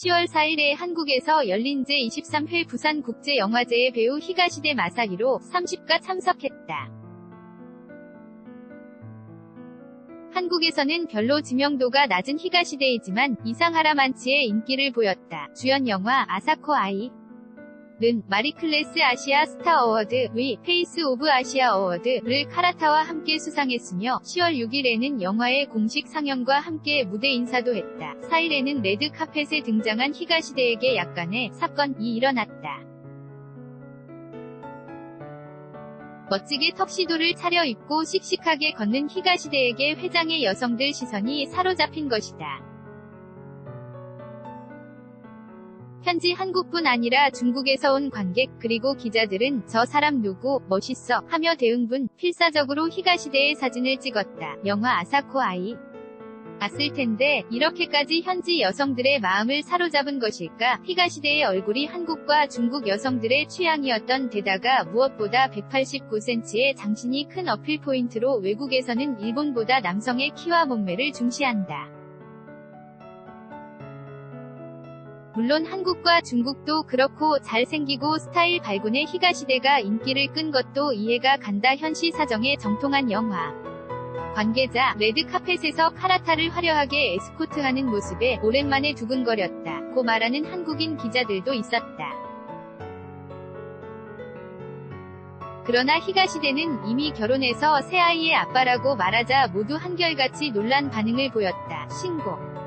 10월 4일에 한국에서 열린 제23회 부산국제영화제에 배우 히가시대 마사히로 30가 참석했다. 한국에서는 별로 지명도가 낮은 히가시대이지만 이상하라만치의 인기를 보였다. 주연 영화 아사코 아이 는 마리클래스 아시아 스타 어워드, 의 페이스 오브 아시아 어워드를 카라타와 함께 수상했으며 10월 6일에는 영화의 공식 상영과 함께 무대 인사도 했다. 4일에는 레드 카펫에 등장한 히가시대에게 약간의 사건이 일어났다. 멋지게 턱시도를 차려입고 씩씩하게 걷는 히가시대에게 회장의 여성들 시선이 사로잡힌 것이다. 현지 한국뿐 아니라 중국에서 온 관객 그리고 기자들은 저 사람 누구 멋있어 하며 대응분 필사적으로 히가시대의 사진을 찍었다. 영화 아사코 아이 봤을 텐데 이렇게까지 현지 여성들의 마음을 사로잡은 것일까? 히가시대의 얼굴이 한국과 중국 여성들의 취향이었던 데다가 무엇보다 189cm의 장신이 큰 어필 포인트로 외국에서는 일본보다 남성의 키와 몸매를 중시한다. 물론 한국과 중국도 그렇고 잘생기고 스타일 발군의 히가시대가 인기를 끈 것도 이해가 간다 현시 사정의 정통한 영화. 관계자 레드카펫에서 카라타를 화려하게 에스코트하는 모습에 오랜만에 두근거렸다. 고 말하는 한국인 기자들도 있었다. 그러나 히가시대는 이미 결혼해서 새 아이의 아빠라고 말하자 모두 한결같이 놀란 반응을 보였다. 신고